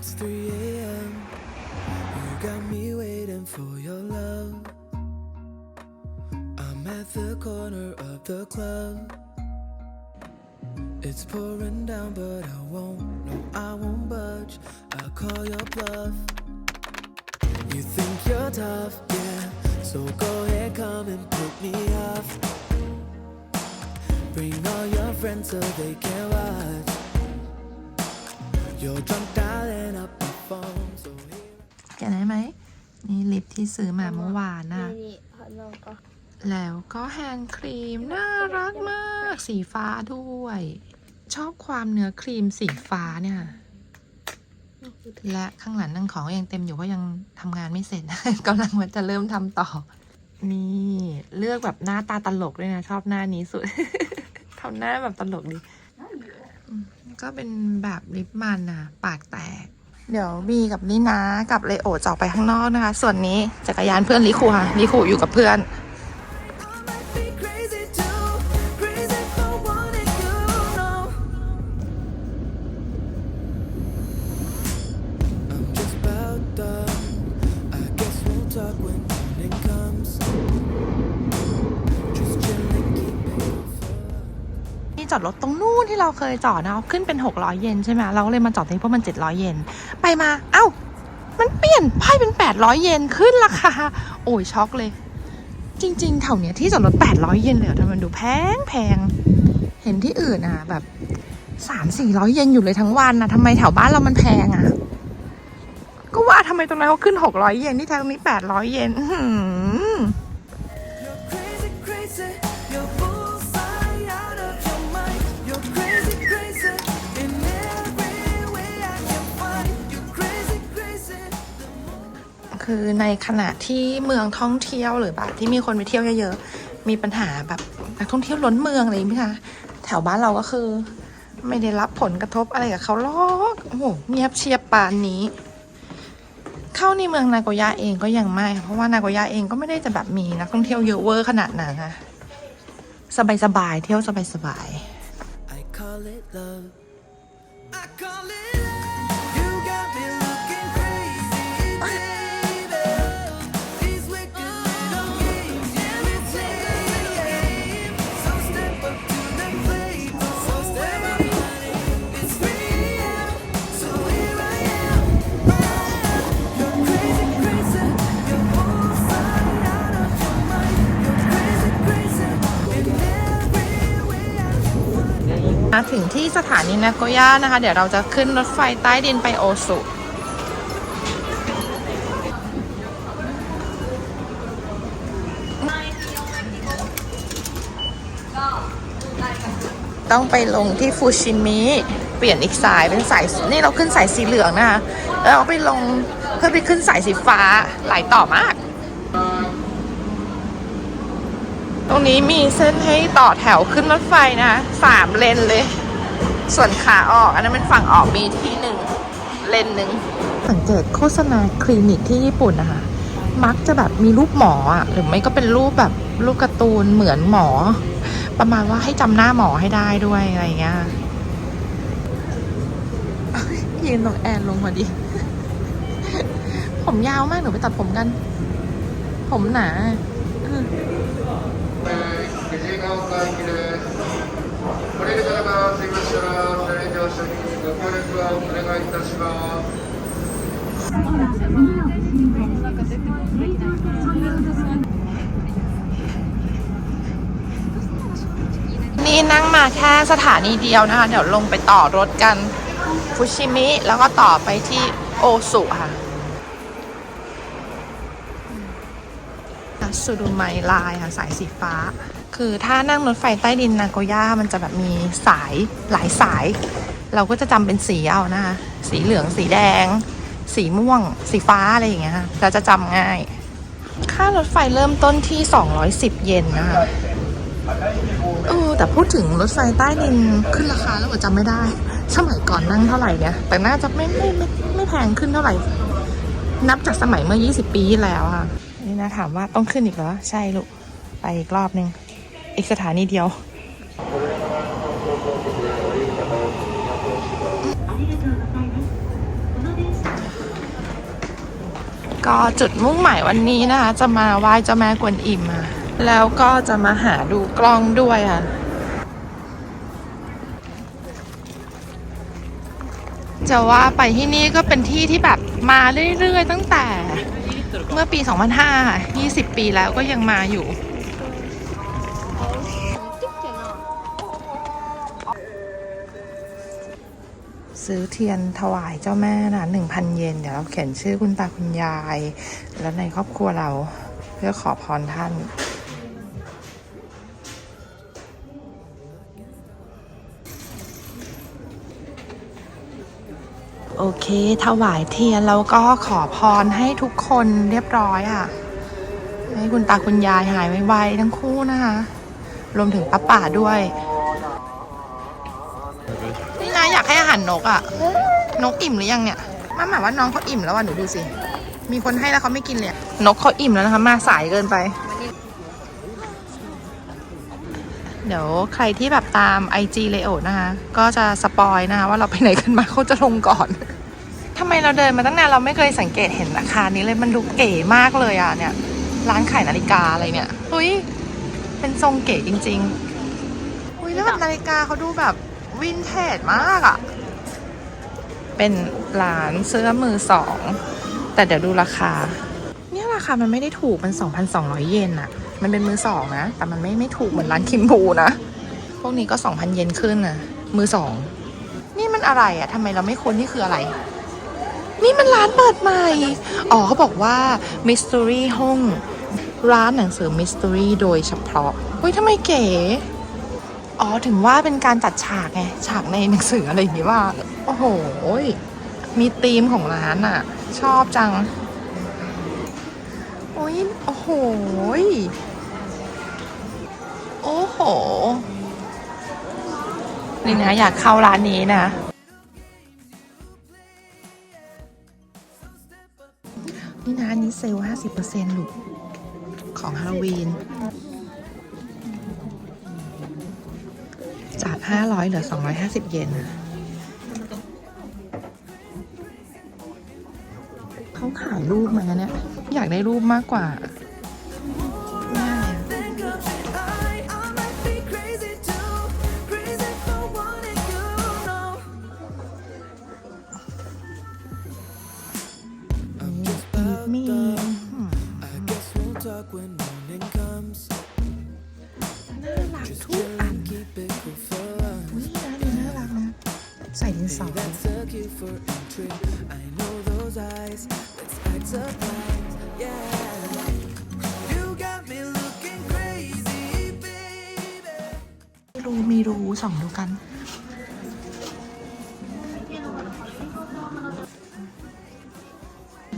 It's 3 a.m. You got me waiting for your love. I'm at the corner of the club. It's pouring down, but I won't. No, I won't budge. I'll call your bluff. You think you're tough, yeah. So go ahead, come and put me off. Bring all your friends so they can watch. แกะได้ไหม นี่ลิปที่ซื้อมาเมื่อวานน่ะ แล้วก็แฮนด์ครีม น่ารักมาก สีฟ้าด้วย ชอบความเนื้อครีมสีฟ้าเนี่ย และข้างหลังนั่งของยังเต็มอยู่เพราะยังทำงานไม่เสร็จกำลังว่าจะเริ่มทำต่อ นี่เลือกแบบหน้าตาตลกด้วยนะ ชอบหน้านี้สุดทำหน้าแบบตลกดี ก็เป็นแบบลิปมันนะปากแตก เดี๋ยวบีกับนี่นะกับเลโอจะออกไปข้างนอกนะคะ ส่วนนี้จักรยานเพื่อนลิคูค่ะลิคูอยู่กับเพื่อน จอดรถตรงนู้นที่เราเคยจอดนะเอาขึ้นเป็น 600 เยนใช่ไหมเราก็เลยมาจอดตรงนี้เพราะมัน 700 เยนไปมาเอ้า มันเปลี่ยนไพ่เป็น 800 เยนขึ้นราคาโอ้ยช็อกเลย จริงๆแถวเนี้ยที่จอดรถ 800 เยนเลยทำไมมันดูแพงแพงเห็นที่อื่นอะแบบ3 400เยนอยู่เลยทั้งวันนะทำไมแถวบ้านเรามันแพงอะ ก็ว่าทำไมตรงนั้นเขาขึ้น600เยนที่แถวนี้800เยนอื้อหือ You're คือในขณะที่เมืองท่องเที่ยวหรือแบบที่มีคนไปเที่ยวเยอะๆมีปัญหาแบบนักท่องเที่ยวล้นเมืองอะไรอย่างนี้ไหมคะแถวบ้านเราก็คือ ไม่ได้รับผลกระทบอะไรกับเขาหรอกโอ้โหเงียบเชียบปานนี้ เข้าในเมืองนาโกย่าเองก็ยังไม่ เพราะว่านาโกย่าเองก็ไม่ได้จะแบบมีนักท่องเที่ยวเยอะเวอร์ขนาดนั้นนะสบายๆเที่ยวสบายๆ I call it love. I call it love. มาถึงที่สถานีนาโกย่านะคะ เดี๋ยวเราจะขึ้นรถไฟใต้ดินไปโอซุต้องไปลงที่ฟูชิมิเปลี่ยนอีกสายเป็นสายนี่เราขึ้นสายสีเหลืองนะคะ แล้วเราไปลงเพื่อไปขึ้นสายสีฟ้าหลายต่อมาก ตรงนี้มีเส้นให้ต่อแถวขึ้นรถไฟนะคะสามเลนเลย ส่วนขาออกอันนั้นเป็นฝั่งออกมีที่หนึ่งเลนหนึ่งสังเกตโฆษณาคลินิกที่ญี่ปุ่นนะคะมักจะแบบมีรูปหมออะหรือไม่ก็เป็นรูปแบบรูปการ์ตูนเหมือนหมอ ประมาณว่าให้จำหน้าหมอให้ได้ด้วยอะไรอย่างเงี้ยเอ้ยยืนตรงแอนลงพอดี ผมยาวมากหนูไปตัดผมกัน ผมหนา 藤井ヶ丘行きです。ご利用の方がすいませんら、それ乗車にご協力はお願いいたします。 นี่นั่งมาแค่สถานีเดียวนะคะ เดี๋ยวลงไปต่อรถกันฟุชิมิ แล้วก็ต่อไปที่โอสุค่ะสุรุไมลายค่ะ สายสีฟ้า คือถ้านั่งรถไฟใต้ดินนาโกย่ามันจะแบบมีสายหลายสาย เราก็จะจำเป็นสีเอานะคะสีเหลืองสีแดง สีม่วง สีฟ้าอะไรอย่างเงี้ยค่ะเราจะจำง่าย ค่ารถไฟเริ่มต้นที่ 210 เยนนะคะเออแต่พูดถึงรถไฟใต้ดินขึ้นราคาแล้วเหรอจำไม่ได้ สมัยก่อนนั่งเท่าไหร่เนี่ย แต่น่าจะไม่ไม่ไม่ไม่แพงขึ้นเท่าไหร่ นับจากสมัยเมื่อ 20 ปีที่แล้วค่ะ นี่นะถามว่าต้องขึ้นอีกเหรอ ใช่ลูก ไปอีกรอบนึง อีกสถานีเดียวก็จุดมุ่งหมายวันนี้นะคะ จะมาไหว้เจ้าแม่กวนอิมมาแล้วก็จะมาหาดูกล้องด้วยค่ะจะว่าไปที่นี่ก็เป็นที่ที่แบบมาเรื่อยๆ ตั้งแต่เมื่อปี 2005 20 ปีแล้วก็ยังมาอยู่ ซื้อเทียนถวายเจ้าแม่นะ1,000เยนเดี๋ยวเราเขียนชื่อคุณตาคุณยาย แล้วในครอบครัวเราเพื่อขอพรท่านโอเค ถวายเทียนแล้วก็ขอพรให้ทุกคนเรียบร้อยอะ ให้คุณตาคุณยายหายไวๆทั้งคู่นะคะ รวมถึงป้าป่าด้วย นกอะ นกอิ่มหรือยังเนี่ยมาหมายว่าน้องเขาอิ่มแล้วอะหนูดูสิ มีคนให้แล้วเขาไม่กินเลยอะนกเขาอิ่มแล้วนะคะ มาสายเกินไป เดี๋ยวใครที่แบบตาม IG เลโอนะคะ ก็จะสปอยนะคะว่าเราไปไหนกันมาเขาจะลงก่อนทำไมเราเดินมาตั้งนานเราไม่เคยสังเกตเห็นอาคารนี้เลยมันดูเก๋มากเลยอะเนี่ยร้านขายนาฬิกาอะไรเนี่ยเฮ้ยเป็นทรงเก๋จริงๆเฮ้ยแล้วแบบนาฬิกาเขาดูแบบวินเทจมากอะ เป็นร้านเสื้อมือสอง แต่เดี๋ยวดูราคา เนี่ยราคามันไม่ได้ถูกมัน 2,200 เยนอะมันเป็นมือสองนะ แต่มันไม่ไม่ถูกเหมือนร้านคิมบูนะ พวกนี้ก็ 2,000 เยนขึ้นนะมือสอง นี่มันอะไรอะทำไมเราไม่ค้นนี่คืออะไร นี่มันร้านเปิดใหม่ อ๋อเขาบอกว่า Mystery ห้องร้านหนังสือ Mystery โดยเฉพาะเฮ้ยทำไมเก๋ อ๋อถึงว่าเป็นการจัดฉากไง ฉากในหนังสืออะไรอย่างงี้ว่า โอ้โห มีธีมของร้านอะ ชอบจัง โอ้ยโอ้โห โอ้โห นี่นะ อยากเข้าร้านนี้นะนี่นะอันนี้เซลล์ห้าสิบเปอร์เซ็นต์ลูกของฮาโลวีน จาก 500 เหลือ 250 เยนเขาขายรูปมาเนี่ย อยากได้รูปมากกว่า รูมีรูส่องดูกัน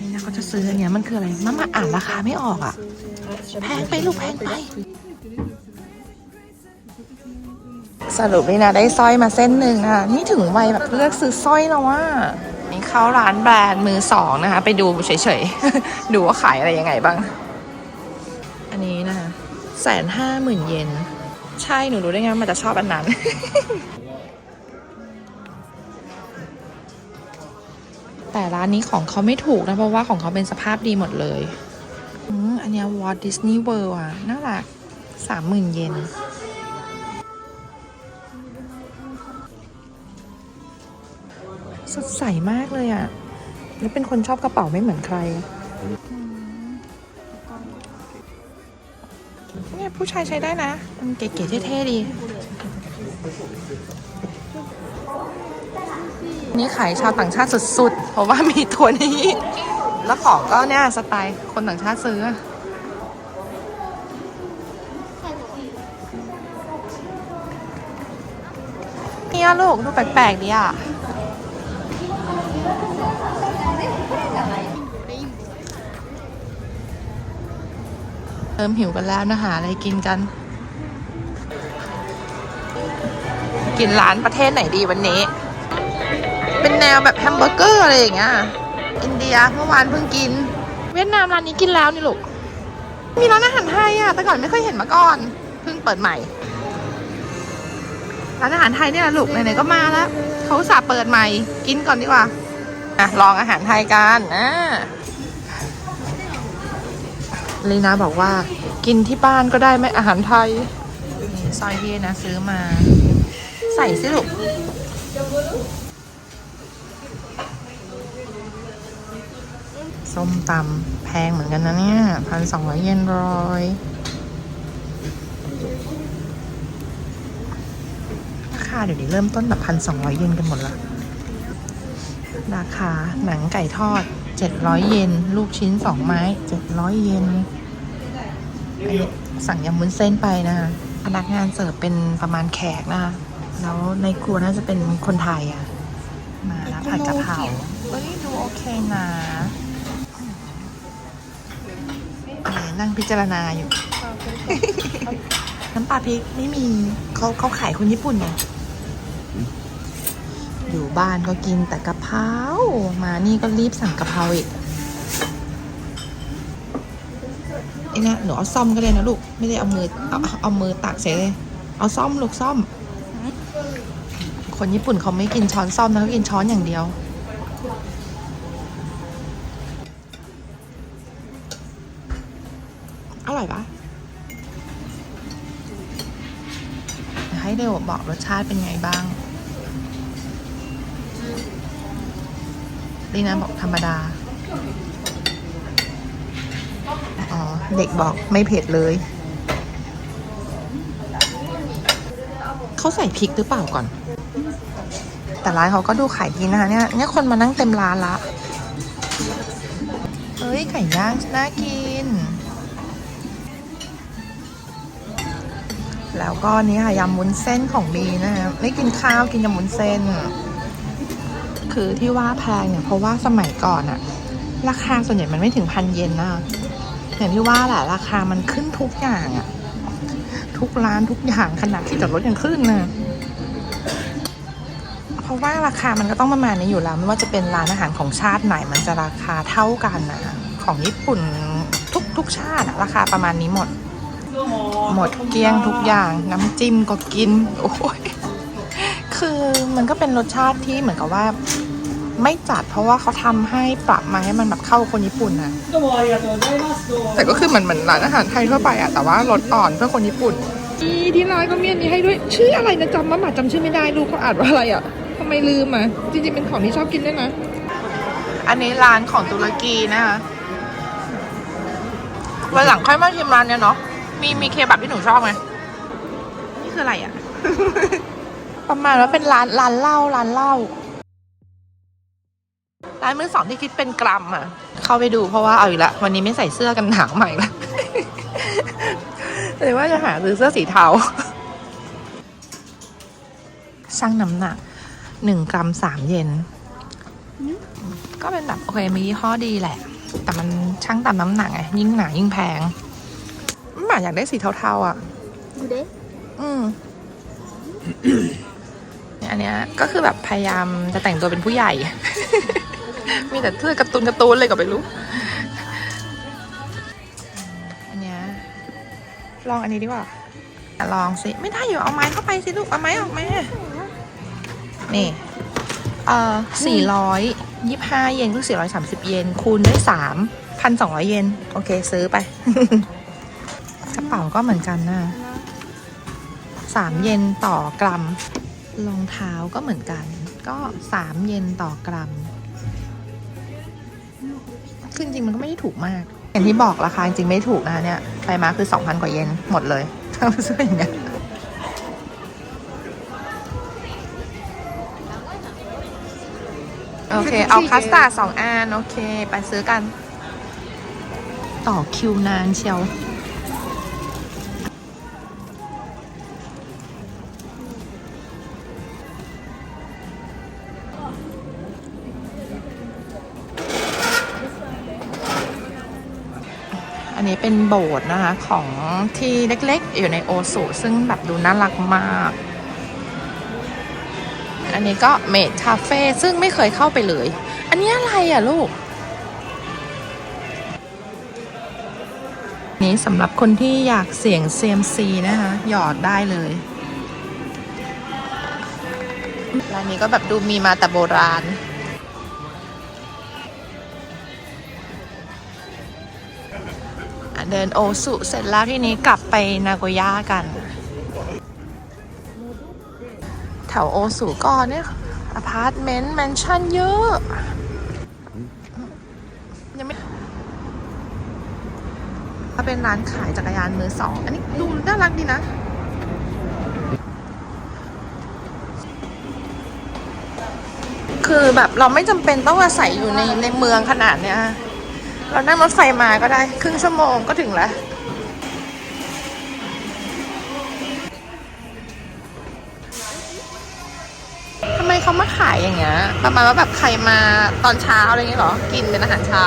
นี่นะเขาจะซื้ออันเนี้ยมันคืออะไรมามาอ่านราคาไม่ออกอะ แพงไปลูกแพงไป สรุปนี่นะได้สร้อยมาเส้นหนึ่งนะคะนี่ถึงวัยแบบเลือกซื้อสร้อยแล้วว่านี่เข้าร้านแบรนด์มือสองนะคะ ไปดูเฉยๆ ดูว่าขายอะไรยังไงบ้าง อันนี้นะคะแสนห้าหมื่นเยน ใช่หนูรู้ได้ไงว่ามันจะชอบอันนั้น แต่ร้านนี้ของเขาไม่ถูกนะ เพราะว่าของเขาเป็นสภาพดีหมดเลยอืมอันเนี้วอ t ดิสนีย์เวิลด์อะ น่ารักสามหมื่นเยนสดใสมากเลยอะ แล้วเป็นคนชอบกระเป๋าไม่เหมือนใคร ผู้ชายใช้ได้นะ มันเก๋ๆเท่ๆดีนี่ขายชาวต่างชาติสุดๆ เพราะว่ามีตัวนี้ แล้วของก็เนี่ยสไตล์คนต่างชาติซื้อ เนี่ยลูกดูแปลกๆดีอะ เริ่มหิวกันแล้วนะหาอะไรกินกัน กินร้านประเทศไหนดีวันนี้ เป็นแนวแบบแฮมเบอร์เกอร์อะไรอย่างเงี้ยอินเดียเมื่อวานเพิ่งกิน เวียดนามร้านนี้กินแล้วนี่ลูกมีร้านอาหารไทยอะแต่ก่อนไม่เคยเห็นมาก่อนเพิ่งเปิดใหม่ร้านอาหารไทยเนี่ยแหละลูกไหนๆก็มาแล้วเขาอุตสาห์เปิดใหม่ กินก่อนดีกว่าอะลองอาหารไทยกันอ่า ลีนาบอกว่ากินที่บ้านก็ได้ไหมอาหารไทยนี่ซอยเฮนะซื้อมา ใส่สิลูกส้มตำแพงเหมือนกันนะเนี่ยพันสองร้อยเยนร้อยราคาเดี๋ยวนี้เริ่มต้นแบบพันสองร้อยเยนกันหมดละราคาหนังไก่ทอด700เยน ลูกชิ้น2ไม้700เยนอันนี้ สั่งยำวุ้นเส้นไปนะคะพนักงานเสิร์ฟเป็นประมาณแขกนะคะแล้วในครัวน่าจะเป็นคนไทยอะ มาแล้วผัดกะเพราเอ้ยดูโอเคนะเออนั่งพิจารณาอยู่ น้ำปลาพริกไม่มีเขาเขาขายคนญี่ปุ่นไงอยู่บ้านก็กินแต่กะเพรา มานี่ก็รีบสั่งกะเพราอีกไอ้นี่ยหนูเอาซ่อมก็ได้นะลูก ไม่ได้เอามือเอาเอามือตักเสียเลย เอาซ่อมลูกซ่อม คนญี่ปุ่นเขาไม่กินช้อนซ่อมนะเขากินช้อนอย่างเดียว อร่อยปะให้เดวบอกรสชาติเป็นไงบ้างลีนาบอกธรรมดา เด็กบอกไม่เผ็ดเลย เขาใส่พริกหรือเปล่าก่อน แต่ร้านเขาก็ดูขายดีนะคะเนี่ยเนี่ยคนมานั่งเต็มร้านละเอ้ย ไก่ย่างน่ากิน แล้วก็นี่ค่ะยำวุ้นเส้นของบีนะคะไม่กินข้าวกินยำวุ้นเส้น คือที่ว่าแพงเนี่ยเพราะว่าสมัยก่อนอะราคาส่วนใหญ่มันไม่ถึงพันเยนนะ อย่างที่ว่าแหละราคามันขึ้นทุกอย่างอะทุกร้านทุกอย่างขนาดที่จอดรถยังขึ้นนะเพราะว่าราคามันก็ต้องประมาณนี้อยู่แล้วไม่ว่าจะเป็นร้านอาหารของชาติไหนมันจะราคาเท่ากันนะของญี่ปุ่นทุกทุกชาติราคาประมาณนี้หมด หมดเกลี้ยงทุกอย่างน้ำจิ้มก็กินโอ้ยคือมันก็เป็นรสชาติที่เหมือนกับว่า ไม่จัดเพราะว่าเขาทำให้ปรับมาให้มันแบบเข้าคนญี่ปุ่นนะแต่ก็คือเหมือนเหมือนร้านอาหารไทยทั่วไปอะแต่ว่ารสอ่อนเพื่อคนญี่ปุ่นทีที่ร้านก็มีอันนี้ให้ด้วย ชื่ออะไรนะจำมาหมาจำชื่อไม่ได้ดูเขาอ่านว่าอะไรอะทำไมลืมอะจริงๆเป็นของที่ชอบกินด้วยนะ อันนี้ร้านของตุรกีนะคะวันหลังค่อยมาชิมร้านเนี้ยเนาะมีมีเคบับที่หนูชอบไหมนี่คืออะไรอะประมาณว่าเป็นร้านร้านเหล้าร้านเหล้า ร้านมือสองที่คิดเป็นกรัมอะ เข้าไปดูเพราะว่าเอาอีกละวันนี้ไม่ใส่เสื้อกันหนาวใหม่ละเลยว่าจะหาซื้อเสื้อสีเทาชั่งน้ำหนักหนึ่งกรัมสามเยนก็เป็นแบบโอเคมียี่ห้อดีแหละ แต่มันช่างตามน้ำหนักไงยิ่งหนายิ่งแพงหมาอยากได้สีเทาๆอะอืมเนี่ยอันเนี้ยก็คือแบบพยายามจะแต่งตัวเป็นผู้ใหญ่ มีแต่เสื้อการ์ตูนการ์ตูนเลยก็ไม่รู้ อันเนี้ยลองอันนี้ดีกว่าลองสิ ไม่ได้อยู่เอาไม้เข้าไปสิลูก เอาไม้ออกมา นี่เอ่อสี่ร้อยยี่ห้าเยนคือสี่ร้อยสามสิบเยน คูณด้วยสามพันสองร้อยเยน โอเค ซื้อไป กระเป๋าก็เหมือนกันนะสามเยนต่อกรัม รองเท้าก็เหมือนกัน ก็สามเยนต่อกรัม คือจริงๆมันก็ไม่ได้ถูกมาก อย่างที่บอกราคาจริงไม่ถูกนะคะเนี่ยไปมาคือ 2,000 กว่าเยนหมดเลยถ้งเสื้ออย่างเงี้ยโอเค เอาคัสตาร์ดสองอันโอเค ไปซื้อกัน ต่อคิวนานเชียว นี้เป็นโบสถ์นะคะของที่เล็กๆ อยู่ในโอสุซึ่งแบบดูน่ารักมาก อันนี้ก็เมดคาเฟ่ซึ่งไม่เคยเข้าไปเลย อันนี้อะไรอะลูก นี้สำหรับคนที่อยากเสี่ยงเซียมซีนะคะ หยอดได้เลยร้านนี้ก็แบบดูมีมาแต่โบราณ เดินโอสุเสร็จแล้วที่นี้กลับไปนาโกย่ากัน แถวโอสุก็เนี่ยอพาร์ตเมนต์แมนชั่นเยอะยังไม่ถ้าเป็นร้านขายจักรยานมือสอง อันนี้ดูน่ารักดีนะคือแบบเราไม่จำเป็นต้องอาศัยอยู่ในในเมืองขนาดเนี้ย เรานั่งรถไฟมาก็ได้ ครึ่งชั่วโมงก็ถึงแล้ว ทำไมเขามาขายอย่างเงี้ย ประมาณว่าแบบใครมาตอนเช้าอะไรเงี้ยเหรอ กินเป็นอาหารเช้า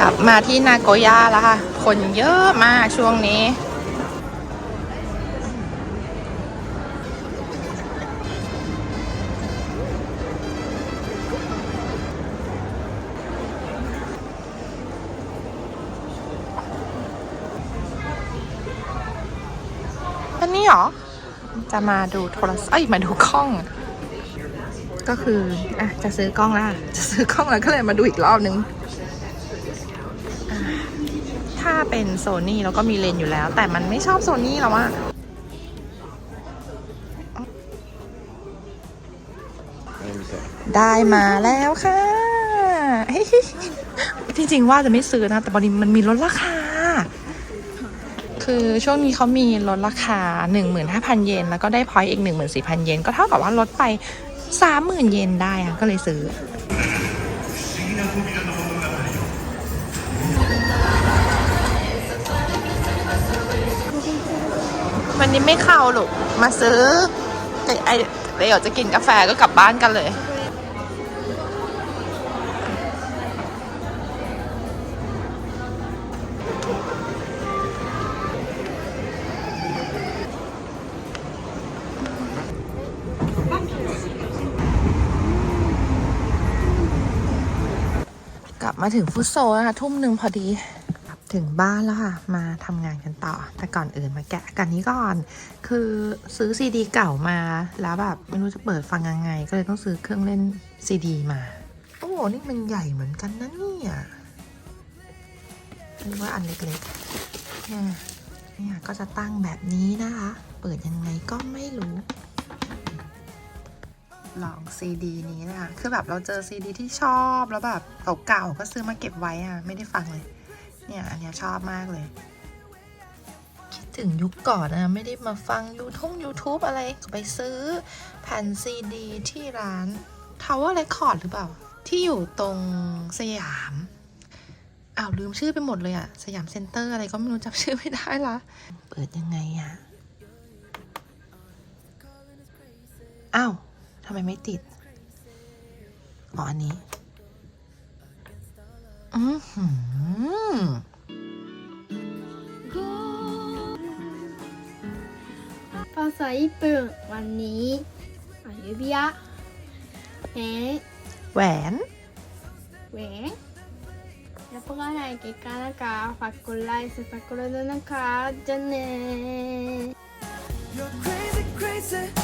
กลับมาที่นาโกย่าแล้วค่ะ คนเยอะมากช่วงนี้ อันนี้เหรอ จะมาดูโทรศัพท์ เอ้ย มาดูกล้องก็คืออะจะซื้อกล้องแล้วค่ะจะซื้อกล้องแล้วก็เลยมาดูอีกรอบนึง เป็นโซนี่เราก็มีเลนส์อยู่แล้ว แต่มันไม่ชอบโซนี่แล้วอะได้มาแล้วค่ะเฮ้ยจริงๆว่าจะไม่ซื้อนะ แต่พอดีมันมีลดราคา คือช่วงนี้เขามีลดราคา 15,000 เยน แล้วก็ได้พอยต์อีก 14,000 เยน ก็เท่ากับว่าลดไป 30,000 เยนได้อะก็เลยซื้อ วันนี้ไม่เข้าหรอกมาซื้อไอ้ไอ้เดี๋ยวจะกินกาแฟก็กลับบ้านกันเลย กลับมาถึงฟุตโซนะคะทุ่มหนึ่งพอดี ถึงบ้านแล้วค่ะ มาทำงานกันต่อ แต่ก่อนอื่นมาแกะกันนี้ก่อน คือซื้อซีดีเก่ามา แล้วแบบไม่รู้จะเปิดฟังยังไง ก็เลยต้องซื้อเครื่องเล่นซีดีมา โอ้นี่มันใหญ่เหมือนกันนะเนี่ยเรียกว่าอันเล็กๆเนี่ยเนี่ยก็จะตั้งแบบนี้นะคะ เปิดยังไงก็ไม่รู้ ลองซีดีนี้นะคะ คือแบบเราเจอซีดีที่ชอบแล้วแบบเก่าๆก็ซื้อมาเก็บไว้อะไม่ได้ฟังเลย เนี่ยอันเนี้ยชอบมากเลย คิดถึงยุคก่อนนะไม่ได้มาฟังยูทง YouTube อะไรไปซื้อแผ่นซีดีที่ร้าน Tower Record หรือเปล่า ที่อยู่ตรงสยามอ้าวลืมชื่อไปหมดเลยอะสยามเซ็นเตอร์อะไรก็ไม่รู้จำชื่อไม่ได้ละเปิดยังไงอะอ้าวทำไมไม่ติดอ๋ออันนี้ อือหือภาษาญี่ปุ่นวันนี้อายุบิยะแหนแหวนแหวนแล้วพวกอะไรเกี่ยวกันนะคะฝากกดไลค์สักกดด้วยนะคะจะเน่ You're crazy, crazy, you're bullseye.